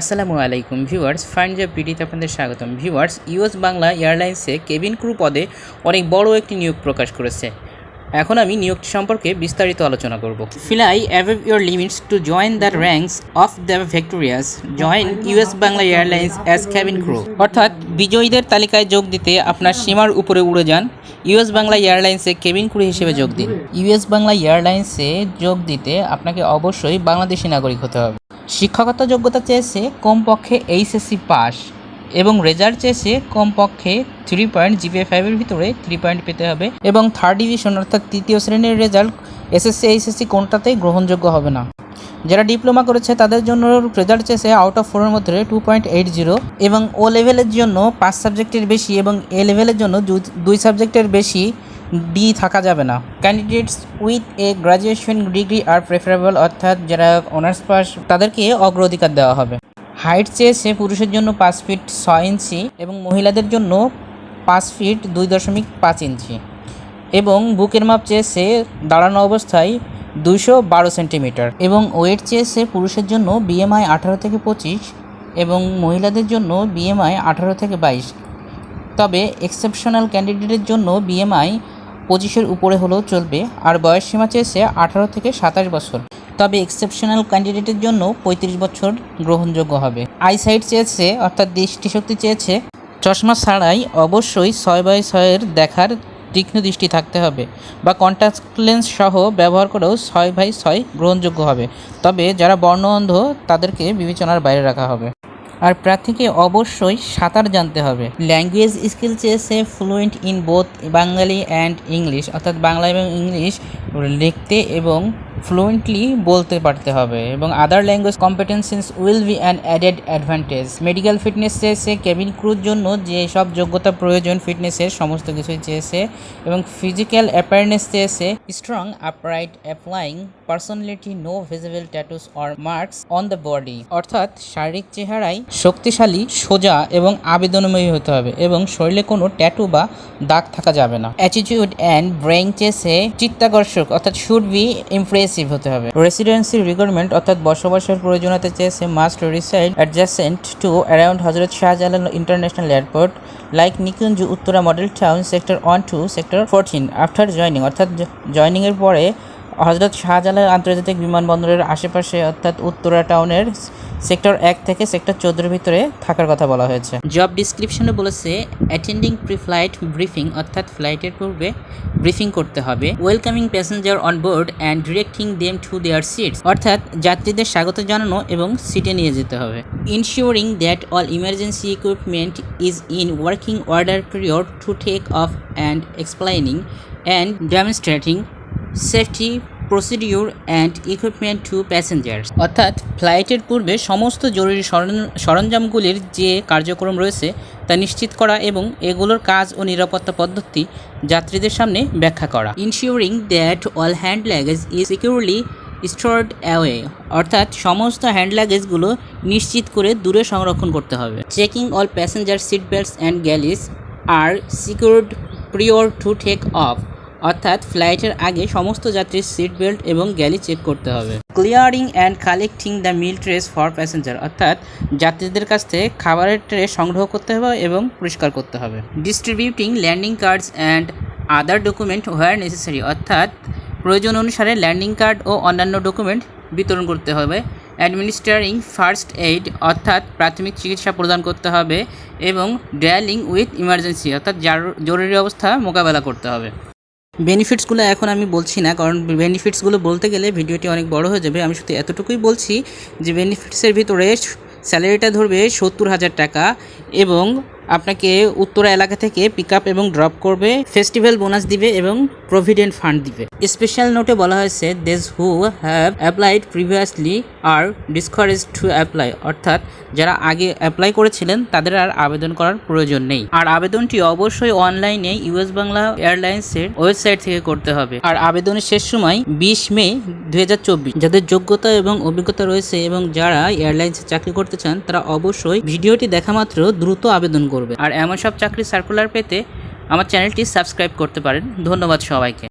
আসসালামু আলাইকুম viewers fine job পিডিতে আপনাদের স্বাগতম। ভিউয়ার্স, ইউএস বাংলা এয়ারলাইন্সে কেবিন ক্রু পদে অনেক বড় একটি নিয়োগ প্রকাশ করেছে। এখন আমি নিয়োগটি সম্পর্কে বিস্তারিত আলোচনা করব। Fly above your limits to join the ranks of the victorious join US Bangla airlines as cabin crew অর্থাৎ বিজয়ীদের তালিকায় যোগ দিতে আপনার সীমার উপরে উড়ে যান ইউএস বাংলা এয়ারলাইন্সে কেবিন ক্রু হিসেবে যোগ দিন। ইউএস বাংলা এয়ারলাইন্সে যোগ দিতে আপনাকে অবশ্যই বাংলাদেশি নাগরিক হতে হবে। শিক্ষকতা যোগ্যতা চেয়েছে কমপক্ষে এইচএসসি পাস এবং রেজাল্ট চেয়েছে কমপক্ষে থ্রি পয়েন্ট জিপিএ ফাইভের ভিতরে থ্রি পয়েন্ট পেতে হবে এবং থার্ড ডিভিশন অর্থাৎ তৃতীয় শ্রেণির রেজাল্ট এসএসসি এইচএসসি কোনটাতেই গ্রহণযোগ্য হবে না। যারা ডিপ্লোমা করেছে তাদের জন্য রেজাল্ট চেয়েছে আউট অফ ফোরের মধ্যে টু পয়েন্ট এইট জিরো এবং ও লেভেলের জন্য পাঁচ সাবজেক্টের বেশি এবং এ লেভেলের জন্য দুই সাবজেক্টের বেশি ডি থাকা যাবে না। Candidates with a graduation degree R preferable অর্থাৎ যারা অনার্স পাস তাদেরকে অগ্রাধিকার দেওয়া হবে। হাইট চেয়েছে পুরুষের জন্য পাঁচ ফিট ছয় ইঞ্চি এবং মহিলাদের জন্য পাঁচ ফিট দুই দশমিক পাঁচ ইঞ্চি এবং বুকের মাপ চেয়েছে দাঁড়ানো অবস্থায় দুইশো বারো সেন্টিমিটার এবং ওয়েট চেয়েছে পুরুষের জন্য বিএমআই আঠারো থেকে পঁচিশ এবং মহিলাদের জন্য বিএমআই আঠারো থেকে বাইশ। তবে এক্সেপশনাল ক্যান্ডিডেটের জন্য বিএমআই পঁচিশের উপরে হলেও চলবে, আর বয়স সীমা চেয়েছে আঠারো থেকে সাতাশ বছর। তবে এক্সেপশনাল ক্যান্ডিডেটের জন্য পঁয়ত্রিশ বছর গ্রহণযোগ্য হবে। আইসাইট চেয়েছে, অর্থাৎ দৃষ্টিশক্তি চেয়েছে। চশমা ছাড়াই অবশ্যই ছয় বাই ছয়ের দেখার তীক্ষ্ণ দৃষ্টি থাকতে হবে বা কন্ট্যাক্ট লেন্স সহ ব্যবহার করেও ছয় বাই ছয় গ্রহণযোগ্য হবে। তবে যারা বর্ণ অন্ধ তাদেরকে বিবেচনার বাইরে রাখা হবে। আর প্রার্থীকে অবশ্যই সাঁতার জানতে হবে। ল্যাঙ্গুয়েজ স্কিল চেয়েছে fluent in both Bengali and English অর্থাৎ বাংলা এবং ইংলিশ লিখতে এবং ফ্লুয়েন্টলি বলতে পারতে হবে এবং other language competencies will be an added advantage medical fitness চেয়েছে কেবিন ক্রুর জন্য যে সব যোগ্যতা প্রয়োজন ফিটনেসের সমস্ত কিছুই চেয়েছে এবং ফিজিক্যাল অ্যাপারনেস চেয়েছে। Strong upright applying personality no visible tattoos or marks on the body অর্থাৎ শারীরিক চেহারায় শক্তিশালী, সোজা এবং আবেদনময়ী হতে হবে এবং শরীরে কোনো ট্যাটু বা দাগ থাকা যাবে না। অ্যাটিটিউড অ্যান্ড ব্রেইন চেসে চিত্তাকর্ষক, অর্থাৎ শুড বি ইমপ্রেসিভ হতে হবে। রেসিডেন্সি রিকোয়ারমেন্ট অর্থাৎ বসবাসের প্রয়োজনীয়তা চেয়েছে must reside adjacent to around Hazrat Shahjalal international airport like Nikunja Uttara model town sector one two sector fourteen after joining অর্থাৎ জয়নিংয়ের পরে হজরত শাহজালাল আন্তর্জাতিক বিমানবন্দরের আশেপাশে, অর্থাৎ উত্তরা টাউনের সেক্টর এক থেকে সেক্টর চোদ্দোর ভিতরে থাকার কথা বলা হয়েছে। জব ডিসক্রিপশনে বলেছে, অ্যাটেন্ডিং প্রি ফ্লাইট ব্রিফিং, অর্থাৎ ফ্লাইটের পূর্বে ব্রিফিং করতে হবে। Welcoming passenger on board and directing them to their seats, অর্থাৎ যাত্রীদের স্বাগত জানানো এবং সিটে নিয়ে যেতে হবে। Ensuring that all emergency equipment is in working order period to take off and explaining and demonstrating safety procedure and equipment to passengers অর্থাৎ ফ্লাইটের পূর্বে সমস্ত জরুরি সরঞ্জামগুলির যে কার্যক্রম রয়েছে তা নিশ্চিত করা এবং এগুলোর কাজ ও নিরাপত্তা পদ্ধতি যাত্রীদের সামনে ব্যাখ্যা করা। Ensuring that all hand luggage is securely stored away অর্থাৎ সমস্ত হ্যান্ড লাগেজগুলো নিশ্চিত করে দূরে সংরক্ষণ করতে হবে। Checking all passenger seat belts and galleys are secured prior to take off অর্থাৎ ফ্লাইটের আগে সমস্ত যাত্রীর সিট বেল্ট এবং গ্যালি চেক করতে হবে। Clearing and collecting the meal trays for passenger অর্থাৎ যাত্রীদের কাছ থেকে খাবারের ট্রে সংগ্রহ করতে হবে এবং পরিষ্কার করতে হবে। Distributing landing cards and other document where necessary অর্থাৎ প্রয়োজন অনুসারে ল্যান্ডিং কার্ড ও অন্যান্য ডকুমেন্ট বিতরণ করতে হবে। অ্যাডমিনিস্ট্রারিং ফার্স্ট এইড অর্থাৎ প্রাথমিক চিকিৎসা প্রদান করতে হবে এবং ডেয়ালিং উইথ ইমার্জেন্সি অর্থাৎ জরুরি অবস্থা মোকাবেলা করতে হবে। বেনিফিটসগুলো এখন আমি বলছি না, কারণ বেনিফিটসগুলো বলতে গেলে ভিডিওটি অনেক বড় হয়ে যাবে। আমি শুধু এতটুকুই বলছি যে বেনিফিটসের ভিতরে স্যালারিটা ধরবে সত্তর হাজার টাকা এবং আপনাকে উত্তরা এলাকা থেকে পিক আপ এবং ড্রপ করবে ফেস্টিভ্যাল বোনাস দিবে এবং প্রভিডেন্ট ফান্ড দিবে। স্পেশাল নোটে বলা হয়েছে these who have applied previously are discourage to apply অর্থাৎ, যারা আগে অ্যাপ্লাই করেছিলেন, তাদের আর আবেদন করার প্রয়োজন নেই। আর আবেদনটি অবশ্যই অনলাইনে ইউএস বাংলা এয়ারলাইন্সের ওয়েবসাইট থেকে করতে হবে। আর আবেদনের শেষ সময় বিশ মে দু হাজার চব্বিশ। যাদের যোগ্যতা এবং অভিজ্ঞতা রয়েছে এবং যারা এয়ারলাইন্সে চাকরি করতে চান, তারা অবশ্যই ভিডিওটি দেখা মাত্র দ্রুত আবেদন করবে। আর এমন সব চাকরি সার্কুলার পেতে আমার চ্যানেলটি সাবস্ক্রাইব করতে পারেন। ধন্যবাদ সবাইকে।